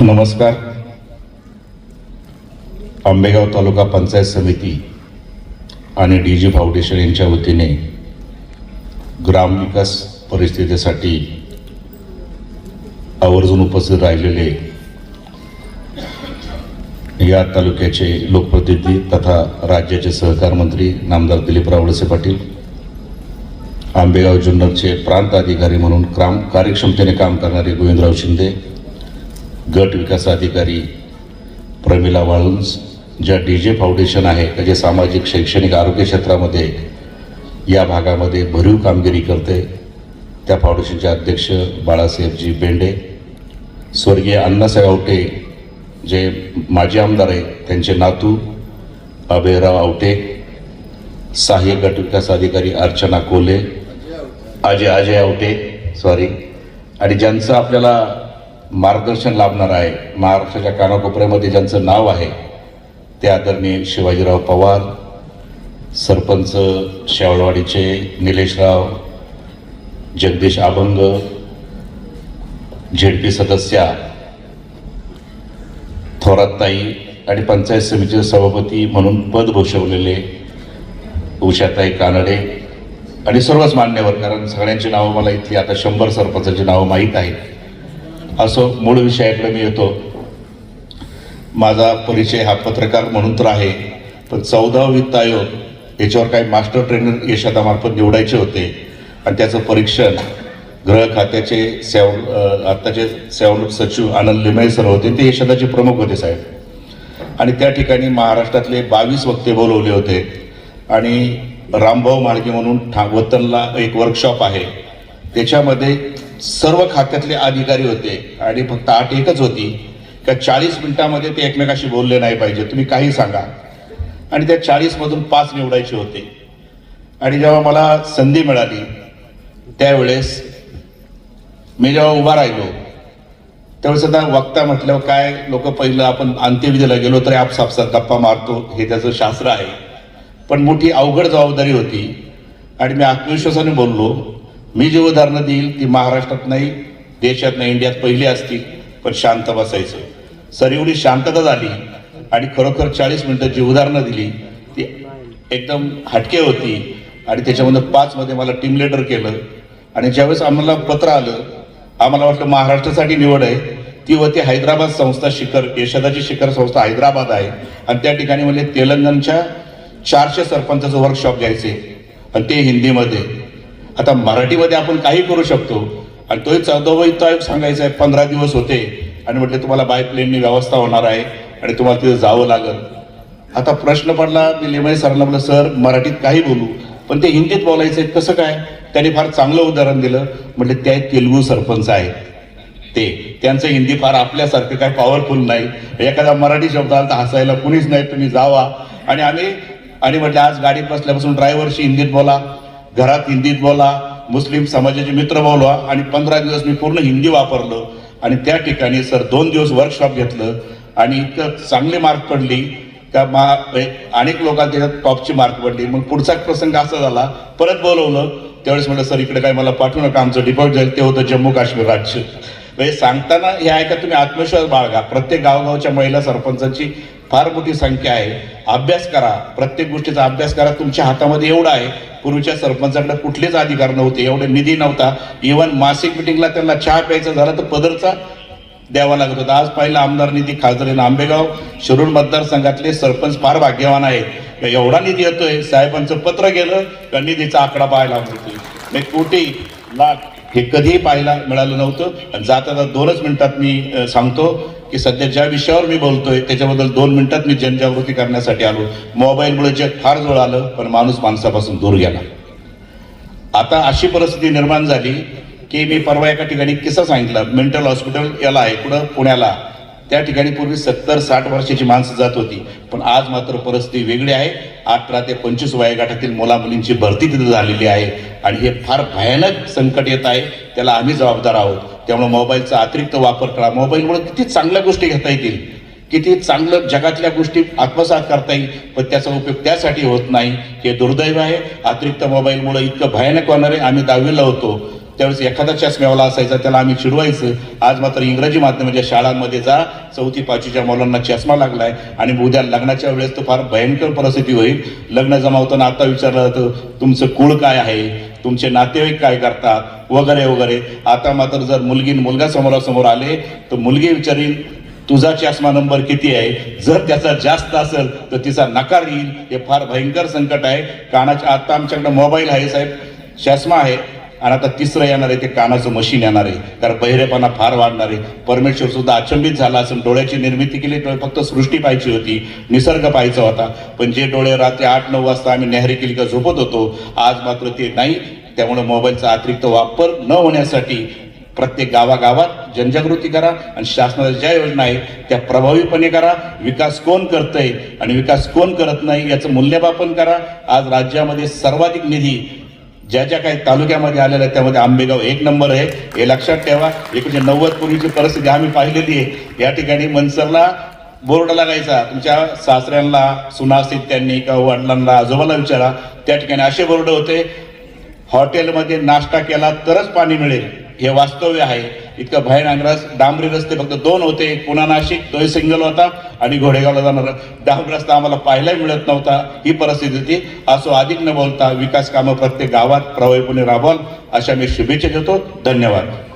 नमस्कार। आंबेगाव तालुका पंचायत समिती आणि डी जी फाउंडेशन यांच्या वतीने ग्रामविकास परिस्थितीसाठी आवर्जून उपस्थित राहिलेले या तालुक्याचे लोकप्रतिनिधी तथा राज्याचे सहकार मंत्री नामदार दिलीपराव वळसे पाटील आंबेगाव जुन्नरचे प्रांत अधिकारी म्हणून काम कार्यक्षमतेने काम करणारे गोविंदराव शिंदे गट विकास अधिकारी प्रमिला वाळुंज ज्या डी जे फाउंडेशन आहे जे सामाजिक शैक्षणिक आरोग्य क्षेत्रामध्ये या भागामध्ये भरीव कामगिरी करते. त्या फाउंडेशनचे अध्यक्ष बाळासाहेबजी बेंडे स्वर्गीय अण्णासाहेब आवटे जे माजी आमदार आहेत त्यांचे नातू अभयराव आवटे सहाय्यक गट विकास अधिकारी अर्चना कोले अजय अजय आवटे सॉरी आणि ज्यांचं आपल्याला मार्गदर्शन लाभणार आहे. महाराष्ट्राच्या कानाकोपऱ्यामध्ये ज्यांचं नाव आहे ते आदरणीय शिवाजीराव पवार सरपंच शेवळवाडीचे निलेशराव जगदीश अभंग झेडपी सदस्या थोरातताई आणि पंचायत समितीचे सभापती म्हणून पद भूषवलेले उषाताई कानडे आणि सर्वच मान्यवर कारण सगळ्यांची नावं मला इथली आता शंभर सरपंचाची नावं माहीत आहेत. असो मूळ विषयाकडे मी येतो. माझा परिचय हा पत्रकार म्हणून तर आहे पण चौदा वित्त आयोग याच्यावर काही मास्टर ट्रेनर यशदामार्फत निवडायचे होते. आणि त्याचं परीक्षण गृह खात्याचे सेव आत्ताचे सेवणूक सचिव आनंद लिमये सर होते ते यशदाचे प्रमुख होते साहेब. आणि त्या ठिकाणी महाराष्ट्रातले बावीस वक्ते बोलवले होते. आणि रामभाऊ माळगे म्हणून ठा वतनला एक वर्कशॉप आहे. त्याच्यामध्ये सर्व खात्यातले अधिकारी होते आणि फक्त आठ एकच होती. का चाळीस मिनिटामध्ये ते एकमेकाशी बोलले नाही पाहिजे तुम्ही काही सांगा. आणि त्या चाळीसमधून पाच निवडायचे होते. आणि जेव्हा मला संधी मिळाली त्यावेळेस मी जेव्हा उभा राहिलो त्यावेळेस आता वक्ता म्हटल्यावर काय लोक पहिलं आपण अंत्यविधीला गेलो तरी आपसापसात गप्पा मारतो हे त्याचं शास्त्र आहे. पण मोठी अवघड जबाबदारी होती. आणि मी आत्मविश्वासाने बोललो मी जी उदाहरणं देईल ती महाराष्ट्रात नाही देशात नाही इंडियात पहिली असतील पण शांत बसायचं. सर एवढी शांतता झाली आणि खरोखर चाळीस मिनटं जी उदाहरणं दिली ती एकदम हटके होती आणि त्याच्यामध्ये पाचमध्ये मला टीम लिडर केलं. आणि ज्यावेळेस आम्हाला पत्र आलं आम्हाला वाटलं महाराष्ट्रासाठी निवड आहे. ती होती हैदराबाद संस्था शिखर यशदाची शिखर संस्था हैदराबाद आहे. आणि त्या ठिकाणी म्हणजे तेलंगणच्या चारशे सरपंचाचं वर्कशॉप घ्यायचे. आणि ते हिंदीमध्ये. आता मराठीमध्ये आपण काही करू शकतो. आणि तोही चौदावा तो आयोग सांगायचा आहे पंधरा दिवस होते. आणि म्हटले तुम्हाला बाय प्लेननी व्यवस्था होणार आहे आणि तुम्हाला तिथं जावं लागल. आता प्रश्न पडला मी लिमये सरांना म्हटलं सर मराठीत काही बोलू. पण ते हिंदीत बोलायचं आहे कसं काय? त्यांनी फार चांगलं उदाहरण दिलं. म्हटले ते तेलुगू सरपंच आहेत. ते. त्यांचं हिंदी फार आपल्यासारखं काय पॉवरफुल नाही. एखादा मराठी शब्द आला तर हसायला कुणीच नाही तुम्ही जावा. आणि आम्ही आणि म्हटलं आज गाडीत बसल्यापासून ड्रायव्हरशी हिंदीत बोला. घरात हिंदीत बोला मुस्लिम समाजाचे मित्र बोलवा आणि पंधरा दिवस मी पूर्ण हिंदी वापरलं. आणि त्या ठिकाणी सर दोन दिवस वर्कशॉप घेतलं आणि इतकं चांगले मार्क पडली त्या मा अनेक लोकांना त्याच्यात टॉपची मार्क पडली. मग पुढचा प्रसंग असा झाला परत बोलवलं. त्यावेळेस म्हटलं सर इकडे काय मला पाठवू नका आमचं डिपॉझिट जाईल ते होतं जम्मू काश्मीर राज्य. म्हणजे सांगताना हे ऐका तुम्ही आत्मविश्वास बाळगा. प्रत्येक गावगावच्या महिला सरपंचांची फार मोठी संख्या आहे. अभ्यास करा. प्रत्येक गोष्टीचा अभ्यास करा. तुमच्या हातामध्ये एवढा आहे. पूर्वीच्या सरपंचाकडे कुठलेच अधिकार नव्हते. एवढे निधी नव्हता. इव्हन मासिक मिटिंगला त्यांना चहा प्यायचा झाला तर पदरचा द्यावा लागत होता. आज पहिला आमदार निधी खासदार आंबेगाव. शिरूर मतदारसंघातले सरपंच फार भाग्यवान आहेत. एवढा निधी येतोय? साहेबांचं पत्र गेलं का निधीचा आकडा पाहायला मिळतोय? म्हणजे कोटी लाख हे कधीही पाहायला मिळालं नव्हतं. आणि जाता दोनच मिनिटात मी सांगतो. की सध्या ज्या विषयावर मी बोलतोय त्याच्याबद्दल दोन मिनिटात मी जनजागृती करण्यासाठी आलो. मोबाईलमुळे जग फार जवळ आलं पण माणूस माणसापासून दूर गेला. आता अशी परिस्थिती निर्माण झाली की मी परवा एका ठिकाणी किस्सा सांगितला. मेंटल हॉस्पिटल याला आहे कुठं? पुण्याला. त्या ठिकाणी पूर्वी सत्तर साठ वर्षाची माणसं जात होती. पण आज मात्र परिस्थिती वेगळी आहे. अठरा ते पंचवीस वयोगटातील मुला मुलींची भरती तिथे झालेली आहे. आणि हे फार भयानक संकट येत आहे. त्याला आम्ही जबाबदार आहोत. त्यामुळे मोबाईलचा अतिरिक्त वापर करा. मोबाईलमुळे किती चांगल्या गोष्टी घेता येतील. किती चांगलं जगातल्या गोष्टी आत्मसात करता येईल. पण त्याचा उपयोग त्यासाठी होत नाही. हे दुर्दैव आहे. अतिरिक्त मोबाईलमुळे इतकं भयानक होणार आहे. आम्ही दहावीला होतो. त्यावेळेस एखादा चष्म्यावाला असायचा. त्याला आम्ही चिडवायचं. आज मात्र इंग्रजी माध्यमाच्या शाळांमध्ये जा. चौथी पाचवीच्या मुलांना चष्मा लागलाय. आणि उद्या लग्नाच्या वेळेस तर फार भयंकर परिस्थिती होईल. लग्न जमावताना आता विचारलं जातं तुमचं कुळ काय आहे? तुमचे नातेवाईक काय करतात? वगैरे वगैरे. आता मात्र जर मुलगी मुलगा समोरासमोर आले तर मुलगी विचारील तुझा चष्मा नंबर किती आहे? जर त्याचा जास्त असेल तर तिचा नकार येईल. हे फार भयंकर संकट आहे. कानाच्या आता आमच्याकडे मोबाईल आहे साहेब. चष्मा आहे. आणि आता तिसरं येणार आहे ते कानाचं मशीन येणार आहे. कारण बहिरेपणा फार वाढणार आहे. परमेश्वर सुद्धा अचंबित झाला असून डोळ्याची निर्मिती केली डोळे फक्त सृष्टी पाहिजे होती निसर्ग पाहायचा होता. पण जे डोळे रात्री आठ नऊ वाजता आम्ही नेहरी केली का झोपत होतो आज मात्र ते नाही. त्यामुळे मोबाईलचा अतिरिक्त वापर न होण्यासाठी प्रत्येक गावागावात जनजागृती करा आणि शासनाच्या ज्या योजना आहेत त्या प्रभावीपणे करा. विकास कोण करतंय आणि विकास कोण करत नाही याचं मूल्यमापन करा. आज राज्यामध्ये सर्वाधिक निधी ज्या ज्या काही तालुक्यामध्ये आलेल्या आहेत त्यामध्ये आंबेगाव एक नंबर आहे. हे लक्षात ठेवा. एकोणीशे म्हणजे नव्वद पूर्वीची परिस्थिती आम्ही पाहिलेली आहे. या ठिकाणी मनसरला बोर्ड लागायचा. तुमच्या सासऱ्यांना सुना त्यांनी किंवा वडिलांना आजोबाला विचारा. त्या ठिकाणी असे बोर्ड होते. हॉटेलमध्ये नाश्ता केला तरच पाणी मिळेल. हे वास्तव्य आहे. इतकं भयानक रस डांबरी रस्ते फक्त दोन होते. पुन्हा पुणा नाशिक तो सिंगल होता आणि घोडेगावला जाणारा. डांबरी रस्ता आम्हाला पाहायलाही मिळत नव्हता. ही परिस्थिती होती. असो अधिक न बोलता विकास कामं प्रत्येक गावात प्रभावीपणे राबवाल अशा मी शुभेच्छा देतो. धन्यवाद.